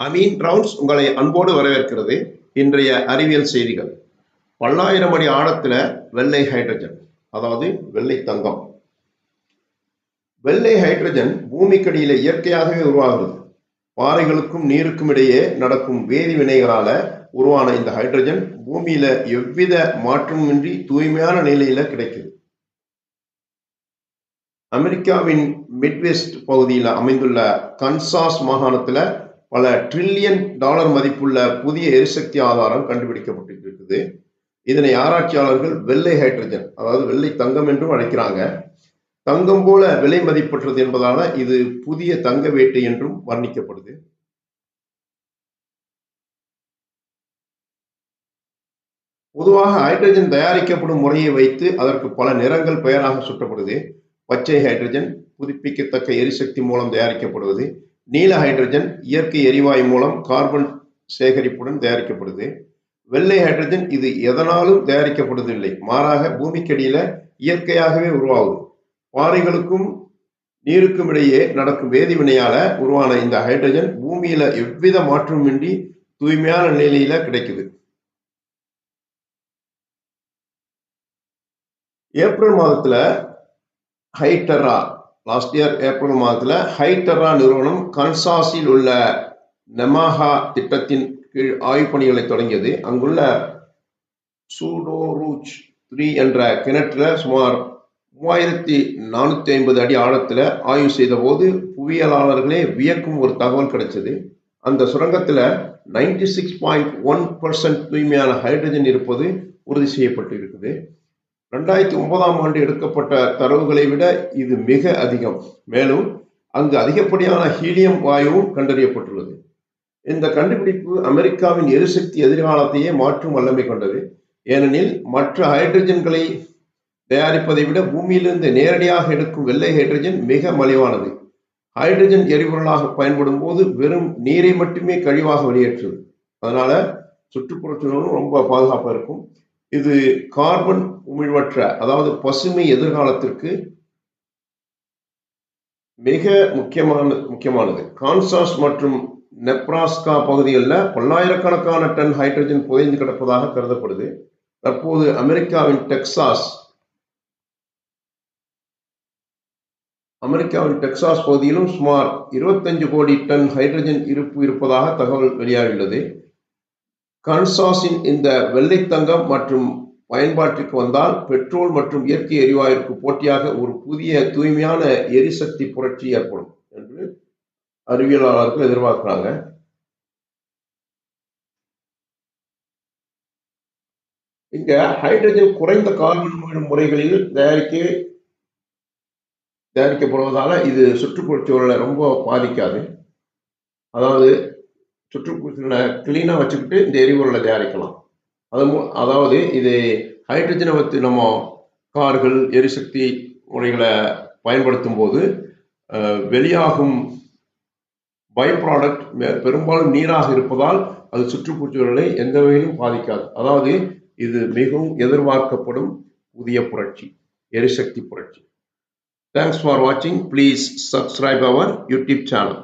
Ameen rounds உங்களை அன்போடு வரவேற்கிறது. இன்றைய அறிவியல் செய்திகள். பல்லாயிரம் அடி ஆழத்துல வெள்ளை ஹைட்ரஜன் அதாவது வெள்ளை தங்கம். வெள்ளை ஹைட்ரஜன் பூமிக்கடியில் இயற்கையாகவே உருவாகிறது. பாறைகளுக்கும் நீருக்கும் இடையே நடக்கும் வேதி வினைகளால உருவான இந்த ஹைட்ரஜன் பூமியில எவ்வித மாற்றமின்றி தூய்மையான நிலையில கிடைக்குது அமெரிக்காவின் மிட்வெஸ்ட் பகுதியில் அமைந்துள்ள கன்சாஸ் மாகாணத்துல பல ட்ரில்லியன் டாலர் மதிப்புள்ள புதிய எரிசக்தி ஆதாரம் கண்டுபிடிக்கப்பட்டிருக்குது. இதனை ஆராய்ச்சியாளர்கள் வெள்ளை ஹைட்ரஜன் அதாவது வெள்ளை தங்கம் என்றும் அழைக்கிறாங்க. தங்கம் போல விலை மதிப்பற்றது என்பதால இது புதிய தங்க வேட்டை என்றும் வர்ணிக்கப்படுது. பொதுவாக ஹைட்ரஜன் தயாரிக்கப்படும் முறையை வைத்து அதற்கு பல நிறங்கள் பெயராக சுட்டப்படுது. பச்சை ஹைட்ரஜன் புதுப்பிக்கத்தக்க எரிசக்தி மூலம் தயாரிக்கப்படுவது. நீல ஹைட்ரஜன் இயற்கை எரிவாயு மூலம் கார்பன் சேகரிப்புடன் தயாரிக்கப்படுது. வெள்ளை ஹைட்ரஜன் இது எதனாலும் தயாரிக்கப்படுவதில்லை. மாறாக பூமிக்கடியில இயற்கையாகவே உருவாகுது. பாறைகளுக்கும் நீருக்கும் இடையே நடக்கும் வேதிவினையால உருவான இந்த ஹைட்ரஜன் பூமியில எவ்வித மாற்றமின்றி தூய்மையான நிலையில கிடைக்குது. ஏப்ரல் மாதத்துல ஹைட்டரா லாஸ்ட் இயர் ஏப்ரல் மாதத்தில் ஹைட்டரா நிறுவனம் கன்சாஸில் உள்ள நெமாஹா திட்டத்தின் கீழ் ஆய்வுப் பணிகளை தொடங்கியது. அங்குள்ள சூடோரூச் த்ரீ என்ற கிணற்றில் சுமார் மூவாயிரத்தி நானூற்றி ஐம்பது அடி ஆழத்தில் ஆய்வு செய்தபோது புவியியலாளர்களே வியக்கும் ஒரு தகவல் கிடைச்சது. அந்த சுரங்கத்தில் ninety six point one percent தூய்மையான ஹைட்ரஜன் இருப்பது உறுதி செய்யப்பட்டு இருக்குது ரெண்டாயிரத்தி ஒன்பதாம் ஆண்டு எடுக்கப்பட்ட தரவுகளை விட இது மிக அதிகம். மேலும் அங்கு அதிகப்படியான ஹீலியம் வாயுவும் கண்டறியப்பட்டுள்ளது. இந்த கண்டுபிடிப்பு அமெரிக்காவின் எரிசக்தி எதிர்காலத்தையே மாற்றும் வல்லமை கொண்டது. ஏனெனில் மற்ற ஹைட்ரஜன்களை தயாரிப்பதை விட பூமியிலிருந்து நேரடியாக எடுக்கும் வெள்ளை ஹைட்ரஜன் மிக மலிவானது. ஹைட்ரஜன் எரிபொருளாக பயன்படும் போது வெறும் நீரை மட்டுமே கழிவாக வெளியேற்றுது அதனால சுற்றுப்புறச்சூழலும் ரொம்ப பாதுகாப்பாக இருக்கும். இது கார்பன் உமிழ்வற்ற அதாவது பசுமை எதிர்காலத்திற்கு மிக முக்கியமான முக்கியமானது. கான்சாஸ் மற்றும் நெப்ராஸ்கா பகுதிகளில் பல்லாயிரக்கணக்கான டன் ஹைட்ரஜன் புதைந்து கிடப்பதாக கருதப்படுது. தற்போது அமெரிக்காவின் டெக்சாஸ் அமெரிக்காவின் டெக்சாஸ் பகுதியிலும் சுமார் இருபத்தஞ்சு கோடி டன் ஹைட்ரஜன் இருப்பு இருப்பதாக தகவல் வெளியாகியுள்ளது. கன்சாஸின் இந்த வெள்ளை தங்கம் மற்றும் பயன்பாட்டிற்கு வந்தால் பெட்ரோல் மற்றும் இயற்கை எரிவாயுக்கு போட்டியாக ஒரு புதிய தூய்மையான எரிசக்தி புரட்சி ஏற்படும் என்று அறிவியலாளர்கள் எதிர்பார்க்கிறாங்க. இங்க ஹைட்ரஜன் குறைந்த கார்பன் முறைகளில் தயாரிக்க தயாரிக்கப்படுவதால இது சுற்றுப்புறச்சூழலை ரொம்ப பாதிக்காது. அதாவது சுற்றுப்புறச்சூழலை கிளீனாக வச்சுக்கிட்டு இந்த எரிபொருளை தயாரிக்கலாம். அது அதாவது இது ஹைட்ரஜனை வச்சு நம்ம கார்கள் எரிசக்தி முறைகளை பயன்படுத்தும் போது வெளியாகும் பை ப்ராடக்ட் பெரும்பாலும் நீராக இருப்பதால் அது சுற்றுப்புறச்சூழலை எந்த வகையிலும் பாதிக்காது. அதாவது இது மிகவும் எதிர்பார்க்கப்படும் புதிய புரட்சி எரிசக்தி புரட்சி. தேங்க்ஸ் ஃபார் வாட்சிங் please subscribe our YouTube channel